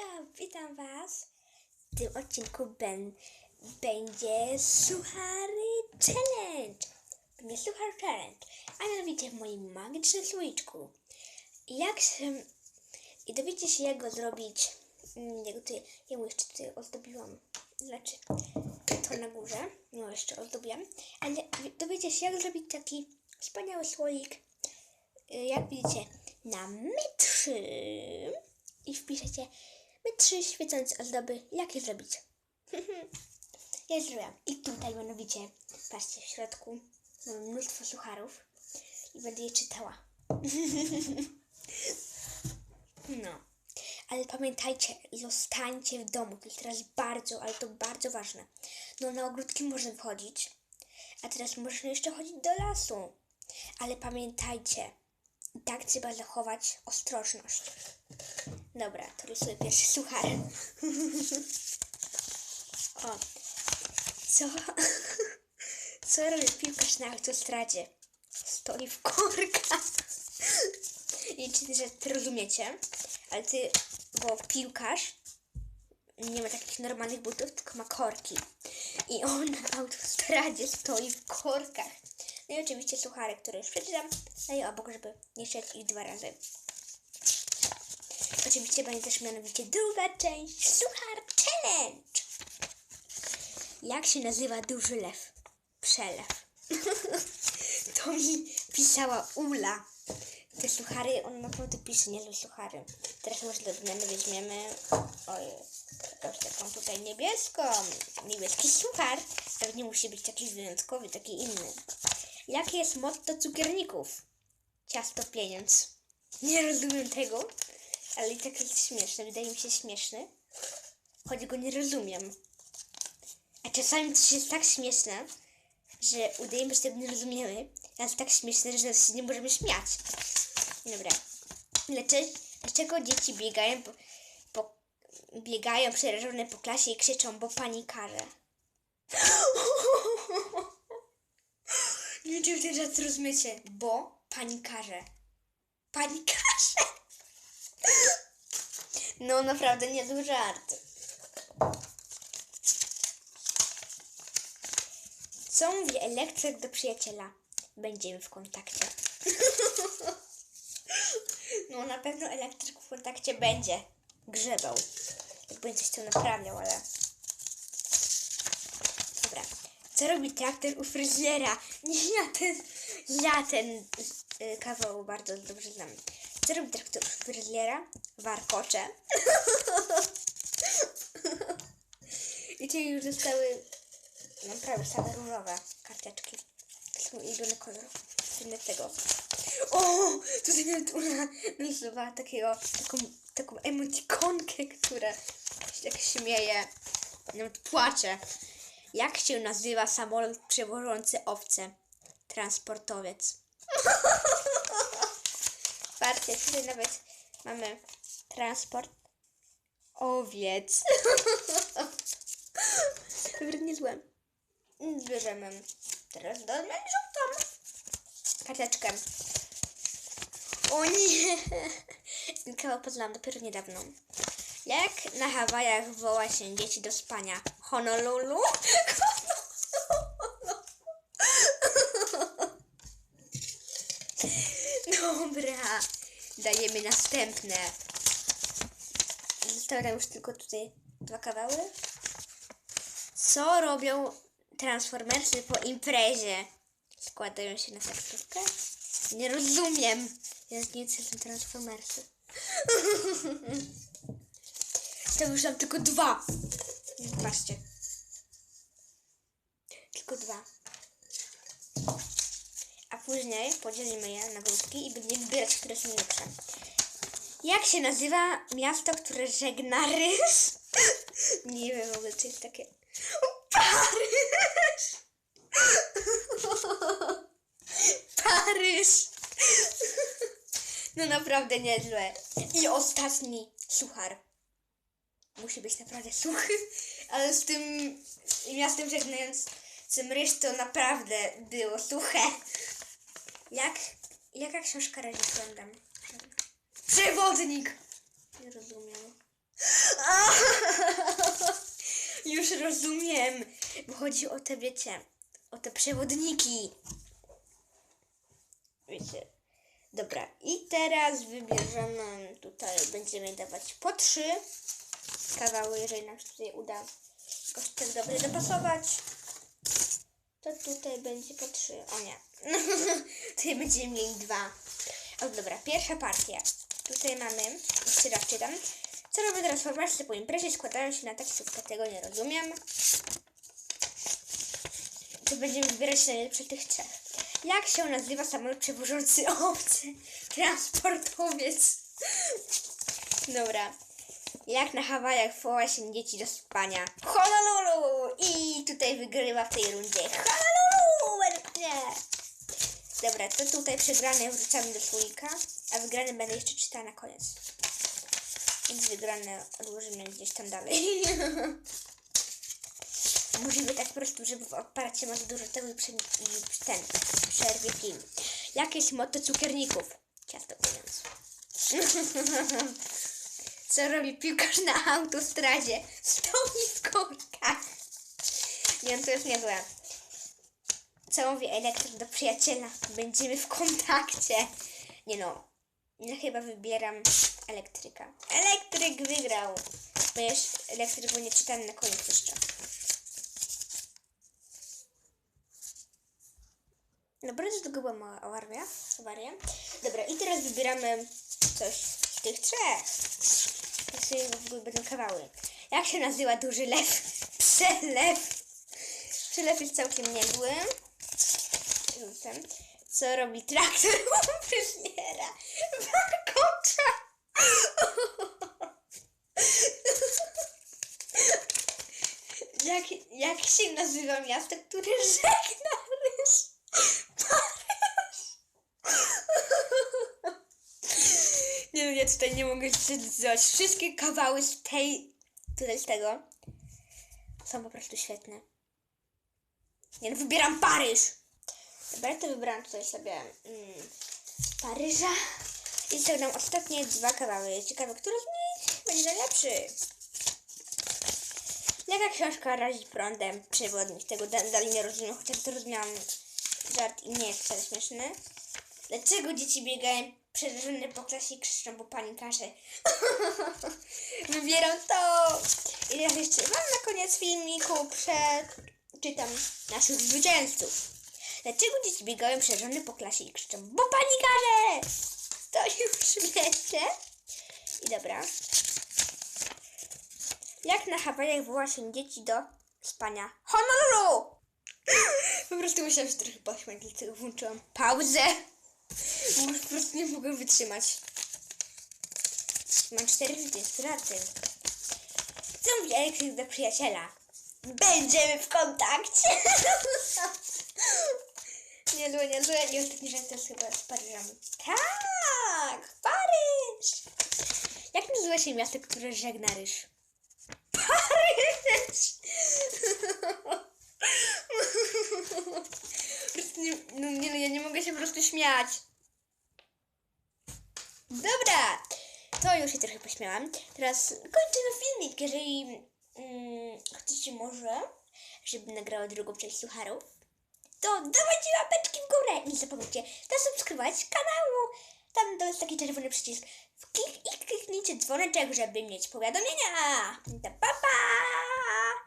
Witam, witam Was. W tym odcinku ben, będzie Suchary Challenge. Będzie Suchar Challenge, a mianowicie w moim magicznym słoiczku. Jak się... I dowiecie się, jak go zrobić. Mm, Jak tutaj, ja mu jeszcze tutaj ozdobiłam. Znaczy, to na górze. No, jeszcze ozdobiłam. Ale dowiecie się, jak zrobić taki wspaniały słoik. Y, Jak widzicie, na metrze i wpiszecie my trzy świecące ozdoby. Jak je zrobić? ja zrobiłam. I tutaj mianowicie, patrzcie, w środku mam mnóstwo sucharów i będę je czytała. no. Ale pamiętajcie, zostańcie w domu. To jest teraz bardzo, ale to bardzo ważne. No na ogródki można wchodzić, a teraz można jeszcze chodzić do lasu. Ale pamiętajcie, i tak trzeba zachować ostrożność. Dobra, to rysuję pierwszy suchar. o, co? Co robi piłkarz na autostradzie? Stoi w korkach. I czy że ty rozumiecie, ale ty, bo piłkarz nie ma takich normalnych butów, tylko ma korki. I on na autostradzie stoi w korkach. No i oczywiście suchary, które już przeczytam, no i obok, żeby nie czytać ich dwa razy. Oczywiście będzie też mianowicie druga część Suchar Challenge. Jak się nazywa duży lew? Przelew. to mi pisała Ula. Te suchary, on naprawdę pisze niezłe suchary. Teraz może do odmiany weźmiemy oj, taką tutaj niebieską. Niebieski suchar. Pewnie musi być taki wyjątkowy, taki inny. Jakie jest motto cukierników? Ciasto pieniądz. Nie rozumiem tego, ale i tak jest śmieszne. Wydaje mi się śmieszny, choć go nie rozumiem. A czasami coś jest tak śmieszne, że udajemy, że tego nie rozumiemy, a jest tak śmieszne, że się nie możemy śmiać. Dobra. Dlaczego, dzieci biegają po, po, biegają przerażone po klasie i krzyczą, bo pani karze? Nie wiem, czy teraz rozumiecie, bo pani karze. Pani karze! No naprawdę niezły żart. Co mówi elektryk do przyjaciela? Będziemy w kontakcie. No na pewno elektryk w kontakcie będzie grzebał. Jak będzie coś tam naprawiał, ale... Dobra. Co robi traktor u fryzjera? Nie, ja ten, ja ten y, kawał bardzo dobrze znam. Co robi traktor fryzjera? Warkocze. I tu już zostały mam prawie same różowe karteczki. To jest mój ulubiony kolor. Inny tego. O! Tutaj nawet ona narysowała takiego, taką, taką emotikonkę, która się tak śmieje. Nawet płacze. Jak się nazywa samolot przewożący owce? Transportowiec. Patrzcie, tutaj nawet mamy transport owiec. Dobra, niezłe. Bierzemy teraz do żółtą karteczkę. O nie! Kawał poznałam dopiero niedawno. Jak na Hawajach woła się dzieci do spania? Honolulu? Dobra, dajemy następne. Zostały już tylko tutaj dwa kawały. Co robią transformersy po imprezie? Składają się na taksówkę? Nie rozumiem. Ja nie jestem transformersy. To już mam tylko dwa. Patrzcie. Tylko dwa. Później podzielimy je na grupki i będziemy wybierać, które są lepsze. Jak się nazywa miasto, które żegna ryż? Nie wiem w ogóle, czy jest takie... Paryż! Paryż! No naprawdę niezłe. I ostatni suchar. Musi być naprawdę suchy, ale z tym miastem żegnającym ryż to naprawdę było suche. Jak, jaka książka radzi trendem? Przewodnik! Nie rozumiem. już rozumiem. Bo chodzi o te, wiecie, o te przewodniki. Wiecie. Dobra, i teraz wybierzemy, tutaj będziemy dawać po trzy kawały, jeżeli nam się tutaj uda tak dobrze dopasować. To tutaj będzie po trzy. O nie. tutaj będziemy mieli dwa. O, dobra, pierwsza partia. Tutaj mamy, jeszcze raz czytam. Co robią transformarsy po imprezie? Składają się na taksówkę. Tego nie rozumiem. To będziemy wybierać najlepsze tych trzech. Jak się nazywa samolot przewożący owce? Transportowiec. Dobra. Jak na Hawajach woła się dzieci do spania? Honolulu! I tutaj wygrywa w tej rundzie. Honolulu! mnie. Dobra, to tutaj przegrane wrzucamy do słoika, a wygrane będę jeszcze czytała na koniec. Więc wygrane odłożymy gdzieś tam dalej. Możliwe tak po prostu, żeby w aparacie masz dużo tego i, prze, i ten, przerwie film. Jakie jest motto cukierników? Ciasto pieniądz. Co robi piłkarz na autostradzie? Stoi w korkach. Nie to jest niezłe. Co mówi elektryk do przyjaciela? Będziemy w kontakcie. Nie no, ja chyba wybieram elektryka. Elektryk wygrał. Ponieważ elektryk był nieczytany na koniec jeszcze. Dobra, to tego była mała awaria. awaria. Dobra, i teraz wybieramy coś z tych trzech. Sobie w ogóle będą kawały. Jak się nazywa duży lew? Przelew. Przelew jest całkiem niezły. Rzucam. Co robi traktor u? Warkocza. Jak, jak się nazywa miasto, które żegna ryż? Paryż. Nie no, ja tutaj nie mogę zdecydować. Wszystkie kawały z tej, tutaj z tego są po prostu świetne. Nie no, wybieram Paryż. Dobra, to wybrałam tutaj sobie mm, Paryża. I nam ostatnie dwa kawały. Ciekawe, który z nich będzie najlepszy. Jaka książka razi prądem? Przewodnik. Tego da- dalej nie rozumiem, chociaż to rozumiałam żart i nie jest wcale śmieszny. Dlaczego dzieci biegają przerażone po klasie krzyczą, bo pani każe? Wybieram to! I teraz jeszcze mam na koniec filmiku przeczytam naszych zwycięzców. Dlaczego dzieci biegają przerażone po klasie i krzyczą, bo pani każe? To już wiecie. I dobra. Jak na Hawajach woła się dzieci do spania? Honolulu! Po prostu musiałam się trochę pośmiać, dlatego włączyłam pauzę. Bo już po prostu nie mogę wytrzymać. Mam cztery życie, straty. Co mówi Aleksyk do przyjaciela? Będziemy w kontakcie! niezłe, niezłe. I ostatni żart to jest chyba z Paryżem. Tak! Paryż! Jak nazywa się miasto, które żegna ryż? Paryż! Nie, no, nie, no, ja nie mogę się po prostu śmiać. Dobra, to już się trochę pośmiałam. Teraz kończymy filmik. Jeżeli mm, chcecie może, żeby nagrała drugą część sucharów, to dawajcie łapeczki w górę. Nie zapomnijcie zasubskrybować kanału. Tam to jest taki czerwony przycisk. Klik, I kliknijcie dzwoneczek, żeby mieć powiadomienia. Pa, pa!